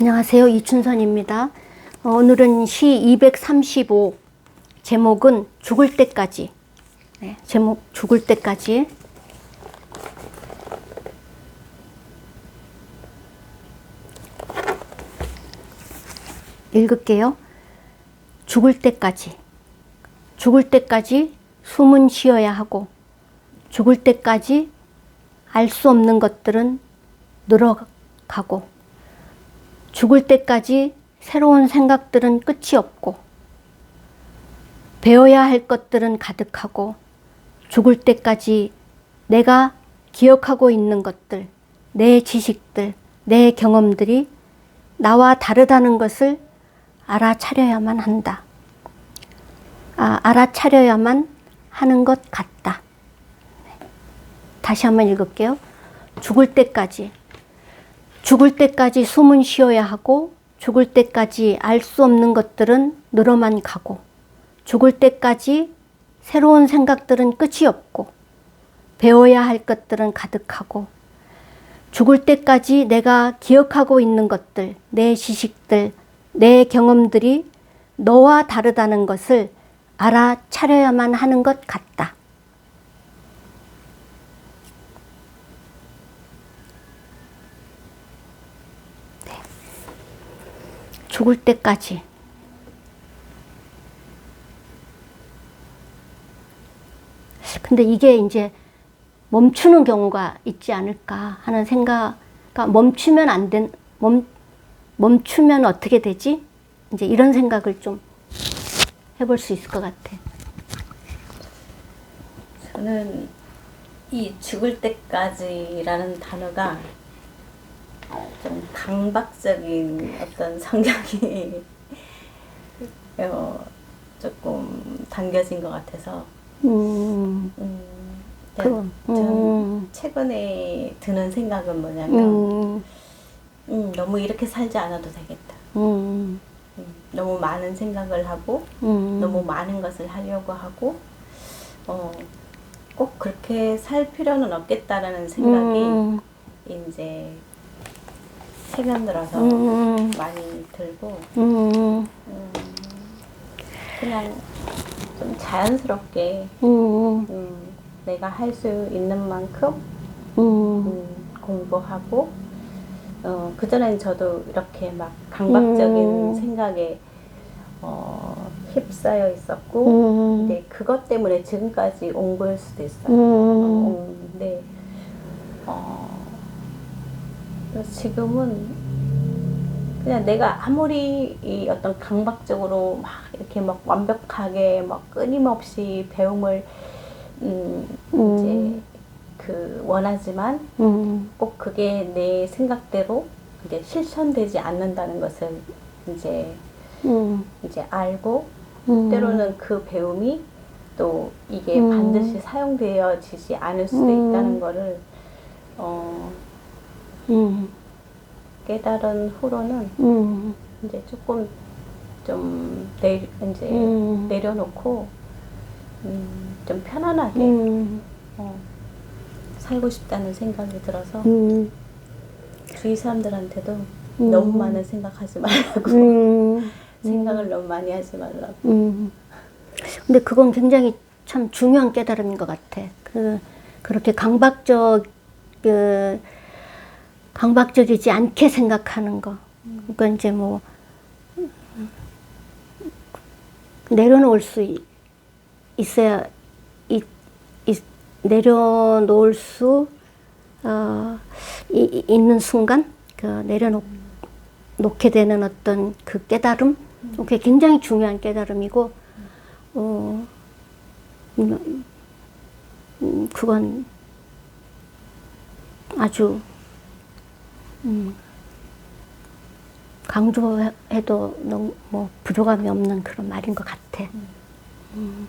안녕하세요. 이춘선입니다. 어, 오늘은 시 235 제목은 죽을 때까지. 네, 제목 죽을 때까지. 읽을게요. 죽을 때까지. 죽을 때까지 숨은 쉬어야 하고 죽을 때까지 알 수 없는 것들은 늘어가고 죽을 때까지 새로운 생각들은 끝이 없고 배워야 할 것들은 가득하고 죽을 때까지 내가 기억하고 있는 것들, 내 지식들, 내 경험들이 나와 다르다는 것을 알아차려야만 한다. 아, 알아차려야만 하는 것 같다. 네. 다시 한번 읽을게요. 죽을 때까지 죽을 때까지 숨은 쉬어야 하고 죽을 때까지 알 수 없는 것들은 늘어만 가고 죽을 때까지 새로운 생각들은 끝이 없고 배워야 할 것들은 가득하고 죽을 때까지 내가 기억하고 있는 것들, 내 지식들, 내 경험들이 너와 다르다는 것을 알아차려야만 하는 것 같다. 죽을 때까지. 근데 이게 이제 멈추는 경우가 있지 않을까 하는 생각, 그러니까 멈추면 안 된, 멈, 멈추면 어떻게 되지? 이제 이런 생각을 좀 해볼 수 있을 것 같아. 저는 이 죽을 때까지라는 단어가 좀 강박적인 어떤 성향이 어, 조금 담겨진 것 같아서. 음, 음, 그럼, 전 음. 최근에 드는 생각은 뭐냐면 음, 음, 너무 이렇게 살지 않아도 되겠다. 음, 음, 너무 많은 생각을 하고 음, 너무 많은 것을 하려고 하고 어, 꼭 그렇게 살 필요는 없겠다라는 생각이 음, 이제 최근 들어서 음, 많이 들고. 음, 음, 그냥 좀 자연스럽게 음, 음, 내가 할 수 있는 만큼 음, 음, 공부하고 어, 그전엔 저도 이렇게 막 강박적인 음. 생각에 어, 휩싸여 있었고 음, 근데 그것 때문에 지금까지 온걸 수도 있어요. 음. 어, 근데 어, 지금은 그냥 내가 아무리 이 어떤 강박적으로 막 이렇게 막 완벽하게 막 끊임없이 배움을 음, 음. 이제 그 원하지만 음, 꼭 그게 내 생각대로 이제 실천되지 않는다는 것을 이제 음, 이제 알고 음. 때로는 그 배움이 또 이게 음. 반드시 사용되어지지 않을 수도 음. 있다는 거를 어, 음, 깨달은 후로는 음, 이제 조금 좀 내, 이제 음. 내려놓고 음, 좀 편안하게 음, 어, 살고 싶다는 생각이 들어서 음, 주위 사람들한테도 음. 너무 많은 생각하지 말라고 음, 생각을 너무 많이 하지 말라고 음. 근데 그건 굉장히 참 중요한 깨달음인 것 같아. 그, 그렇게 강박적, 그, 강박적이지 않게 생각하는 거. 그러니까 이제 뭐, 내려놓을 수 있- 있어야, 있, 있, 내려놓을 수, 어, 이, 이- 있는 순간, 그 내려놓, 놓게 되는 어떤 그 깨달음, 그게 굉장히 중요한 깨달음이고, 어, 음, 음, 그건 아주 음, 강조해도 너무 뭐 부족함이 없는 그런 말인 것 같아. 음.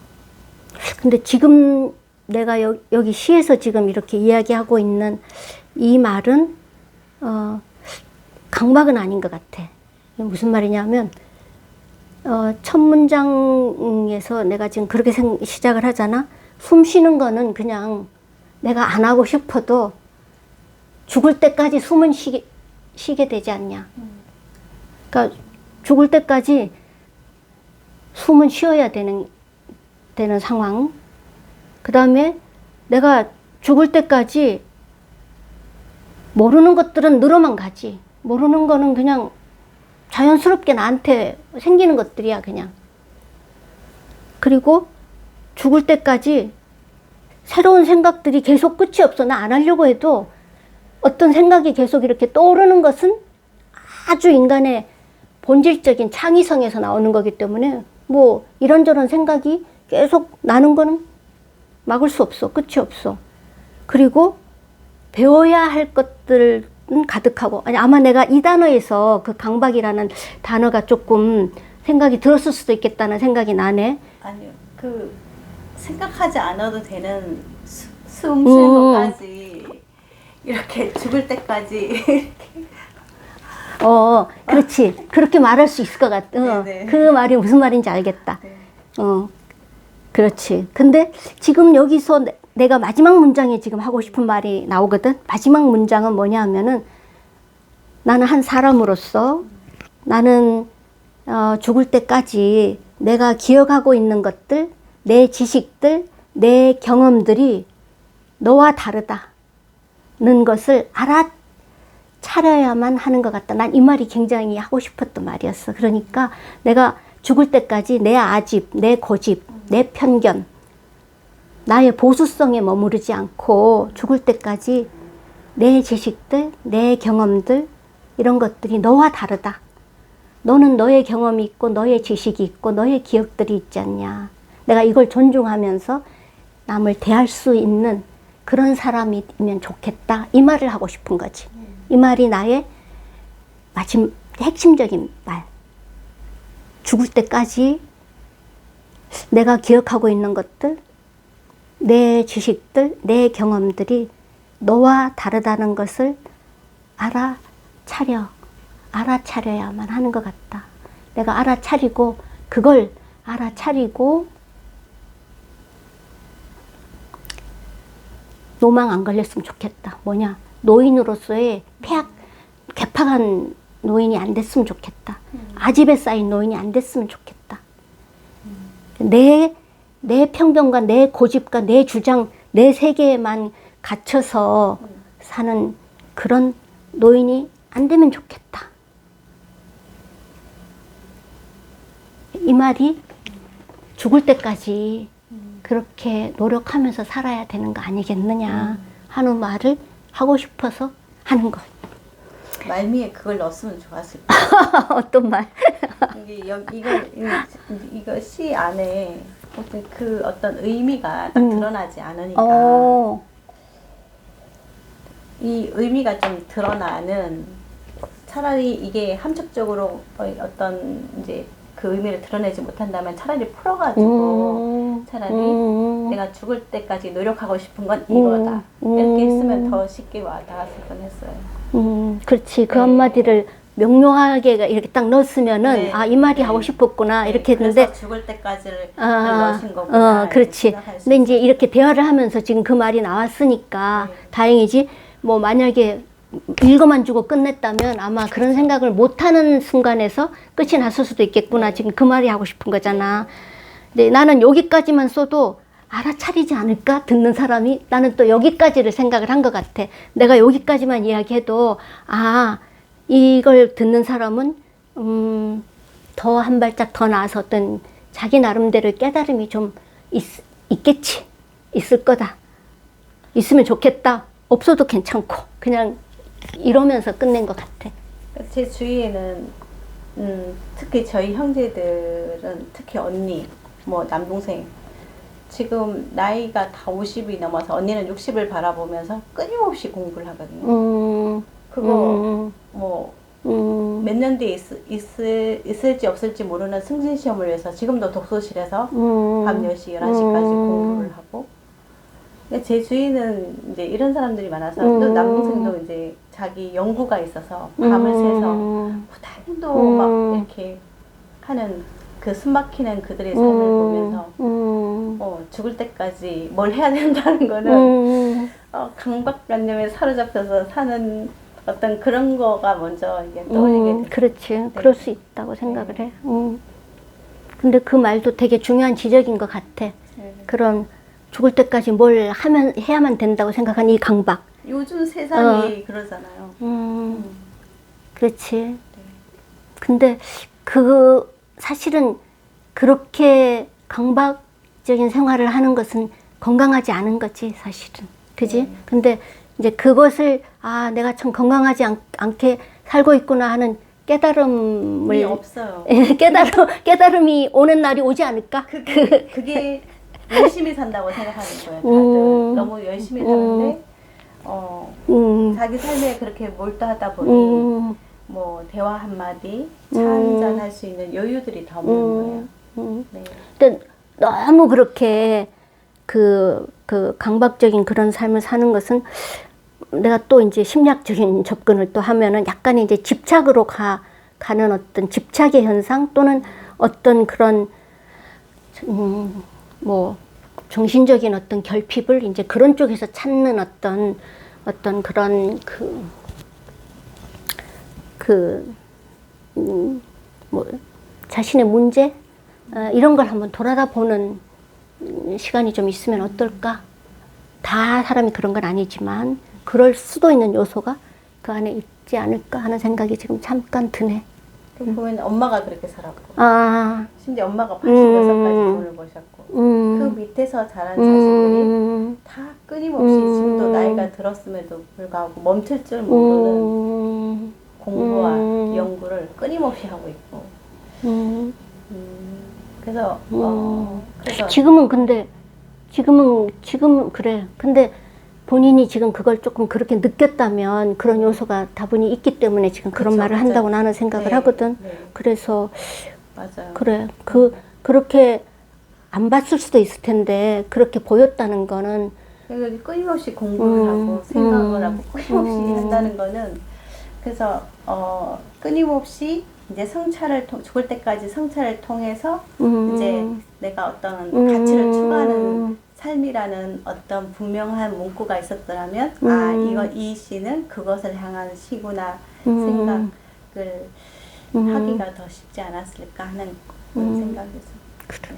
근데 지금 내가 여, 여기 시에서 지금 이렇게 이야기하고 있는 이 말은 어, 강박은 아닌 것 같아. 무슨 말이냐면 어, 첫 문장에서 내가 지금 그렇게 생, 시작을 하잖아. 숨 쉬는 거는 그냥 내가 안 하고 싶어도 죽을 때까지 숨은 쉬게, 쉬게 되지 않냐. 그러니까 죽을 때까지 숨은 쉬어야 되는 되는 상황. 그 다음에 내가 죽을 때까지 모르는 것들은 늘어만 가지. 모르는 거는 그냥 자연스럽게 나한테 생기는 것들이야, 그냥. 그리고 죽을 때까지 새로운 생각들이 계속 끝이 없어. 나 안 하려고 해도 어떤 생각이 계속 이렇게 떠오르는 것은 아주 인간의 본질적인 창의성에서 나오는 거기 때문에 뭐 이런저런 생각이 계속 나는 거는 막을 수 없어. 끝이 없어. 그리고 배워야 할 것들은 가득하고 아니 아마 내가 이 단어에서 그 강박이라는 단어가 조금 생각이 들었을 수도 있겠다는 생각이 나네. 아니요. 그 생각하지 않아도 되는 수- 숨쉴 것까지 이렇게 죽을 때까지 어, 그렇지. 그렇게 말할 수 있을 것 같아. 어, 네네. 그 말이 무슨 말인지 알겠다. 네. 어, 그렇지. 근데 지금 여기서 내- 내가 마지막 문장에 지금 하고 싶은 말이 나오거든. 마지막 문장은 뭐냐 하면은 나는 한 사람으로서 나는 어, 죽을 때까지 내가 기억하고 있는 것들, 내 지식들, 내 경험들이 너와 다르다 는 것을 알아차려야만 하는 것 같다. 난 이 말이 굉장히 하고 싶었던 말이었어. 그러니까 내가 죽을 때까지 내 아집, 내 고집, 내 편견, 나의 보수성에 머무르지 않고 죽을 때까지 내 지식들, 내 경험들, 이런 것들이 너와 다르다. 너는 너의 경험이 있고, 너의 지식이 있고, 너의 기억들이 있지 않냐. 내가 이걸 존중하면서 남을 대할 수 있는 그런 사람이면 좋겠다. 이 말을 하고 싶은 거지. 이 말이 나의 마침 핵심적인 말. 죽을 때까지 내가 기억하고 있는 것들, 내 지식들, 내 경험들이 너와 다르다는 것을 알아차려, 알아차려야만 하는 것 같다. 내가 알아차리고, 그걸 알아차리고, 노망 안 걸렸으면 좋겠다. 뭐냐? 노인으로서의 폐악, 개팍한 노인이 안 됐으면 좋겠다. 아집에 쌓인 노인이 안 됐으면 좋겠다. 내, 내 편견과 내 고집과 내 주장, 내 세계에만 갇혀서 사는 그런 노인이 안 되면 좋겠다. 이 말이 죽을 때까지 그렇게 노력하면서 살아야 되는 거 아니겠느냐 하는 말을 하고 싶어서 하는 것. 말미에 그걸 넣었으면 좋았을 거예요. 어떤 말? 이게 여, 이걸 이- 이거 시 안에 어떤 그 어떤 의미가 딱 음. 드러나지 않으니까 어, 이 의미가 좀 드러나는 차라리 이게 함축적으로 어- 어떤 이제 그 의미를 드러내지 못한다면 차라리 풀어가지고 음, 차라리 음, 내가 죽을 때까지 노력하고 싶은 건 이거다 음. 이렇게 했으면 더 쉽게 와닿았을 뻔했어요. 음, 그렇지. 그 네. 한마디를 명료하게 이렇게 딱 넣었으면은 네. 아이 말이 네. 하고 싶었구나 이렇게 그래서 했는데 죽을 때까지를 아, 넣으신 거구나. 어, 이렇게 그렇지. 근데 이제. 이렇게 대화를 하면서 지금 그 말이 나왔으니까 네. 다행이지. 뭐 만약에 읽어만 주고 끝냈다면 아마 그런 생각을 못하는 순간에서 끝이 났을 수도 있겠구나. 지금 그 말이 하고 싶은 거잖아. 근데 나는 여기까지만 써도 알아차리지 않을까? 듣는 사람이 나는 또 여기까지를 생각을 한 것 같아. 내가 여기까지만 이야기해도 아 이걸 듣는 사람은 음, 더 한 발짝 더 나아서 어떤 자기 나름대로의 깨달음이 좀 있, 있겠지. 있을 거다. 있으면 좋겠다. 없어도 괜찮고. 그냥 이러면서 끝낸 것 같아. 제 주위에는 음, 특히 저희 형제들은 특히 언니, 뭐 남동생 지금 나이가 다 50이 넘어서 언니는 60을 바라보면서 끊임없이 공부를 하거든요. 음, 그거 음, 뭐 음, 몇년 뒤에 있, 있을, 있을지 없을지 모르는 승진 시험을 위해서 지금도 독서실에서 음, 밤 10시, 11시까지 음. 공부를 하고 제 주위는 이제 이런 사람들이 많아서 음. 또 남동생도 이제 자기 연구가 있어서 밤을 새서 음, 부담도 음. 막 이렇게 하는 그 숨막히는 그들의 삶을 보면서 음, 어, 죽을 때까지 뭘 해야 된다는 거는 음, 어, 강박관념에 사로잡혀서 사는 어떤 그런 거가 먼저 이게 떠올리게 음. 그렇지. 그럴 수 있다고 생각을 해. 음. 근데 그 말도 되게 중요한 지적인 것 같아. 네. 그런 죽을 때까지 뭘 하면 해야만 된다고 생각한 이 강박. 요즘 세상이 그러잖아요. 음, 그렇지. 근데 그 사실은 그렇게 강박적인 생활을 하는 것은 건강하지 않은 거지 사실은. 그지? 네. 근데 이제 그것을 아 내가 참 건강하지 않, 않게 살고 있구나 하는 깨달음을 이 없어요. 예, 깨달음 깨달음이 오는 날이 오지 않을까? 그게, 그게 열심히 산다고 생각하는 거예요. 다들 음. 너무 열심히 사는데 어, 음, 자기 삶에 그렇게 몰두하다 보니 음, 뭐 대화 한 마디, 차 음. 한잔 할 수 있는 여유들이 더 없는 거예요. 음, 음. 네. 근데 너무 그렇게 그, 그 강박적인 그런 삶을 사는 것은 내가 또 이제 심리학적인 접근을 또 하면은 약간 이제 집착으로 가, 가는 어떤 집착의 현상 또는 어떤 그런, 음, 뭐, 정신적인 어떤 결핍을 이제 그런 쪽에서 찾는 어떤, 어떤 그런 그, 그, 음, 뭐, 자신의 문제? 어, 이런 걸 한번 돌아다 보는 음, 시간이 좀 있으면 어떨까? 다 사람이 그런 건 아니지만 그럴 수도 있는 요소가 그 안에 있지 않을까 하는 생각이 지금 잠깐 드네. 그 보면 엄마가 그렇게 살았고 아, 심지어 엄마가 86까지 음. 돈을 버셨고 음, 그 밑에서 자란 자식들이 음, 다 끊임없이 음. 지금도 나이가 들었음에도 불구하고 멈출 줄 모르는 음, 공부와 음. 연구를 끊임없이 하고 있고 음. 음, 그래서 어, 그래서 지금은 근데 지금은 지금은 그래. 근데 본인이 지금 그걸 조금 그렇게 느꼈다면 그런 요소가 다분히 있기 때문에 지금 그런 그쵸, 말을. 한다고 나는 생각을 네, 하거든. 네, 그래서 맞아요. 그래. 그 그렇게 안 봤을 수도 있을 텐데 그렇게 보였다는 거는 그래서 끊임없이 공부를 음, 하고 생각을 음, 하고 끊임없이 음. 한다는 거는 그래서 어, 끊임없이 이제 성찰을 통, 죽을 때까지 성찰을 통해서 음, 이제 내가 어떤 음, 가치를 추구하는 삶이라는 어떤 분명한 문구가 있었더라면 아 음. 이거 이 시는 그것을 향한 시구나 음. 생각을 음. 하기가 더 쉽지 않았을까 하는 음. 생각에서 그래.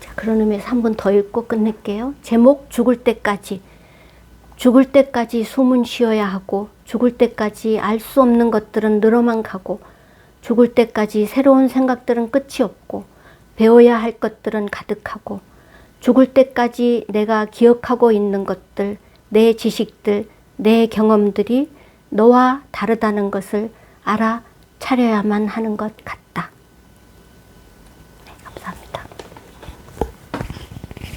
자, 그런 의미에서 한 번 더 읽고 끝낼게요. 제목 죽을 때까지. 죽을 때까지 숨은 쉬어야 하고 죽을 때까지 알 수 없는 것들은 늘어만 가고 죽을 때까지 새로운 생각들은 끝이 없고 배워야 할 것들은 가득하고 죽을 때까지 내가 기억하고 있는 것들, 내 지식들, 내 경험들이 너와 다르다는 것을 알아 차려야만 하는 것 같다.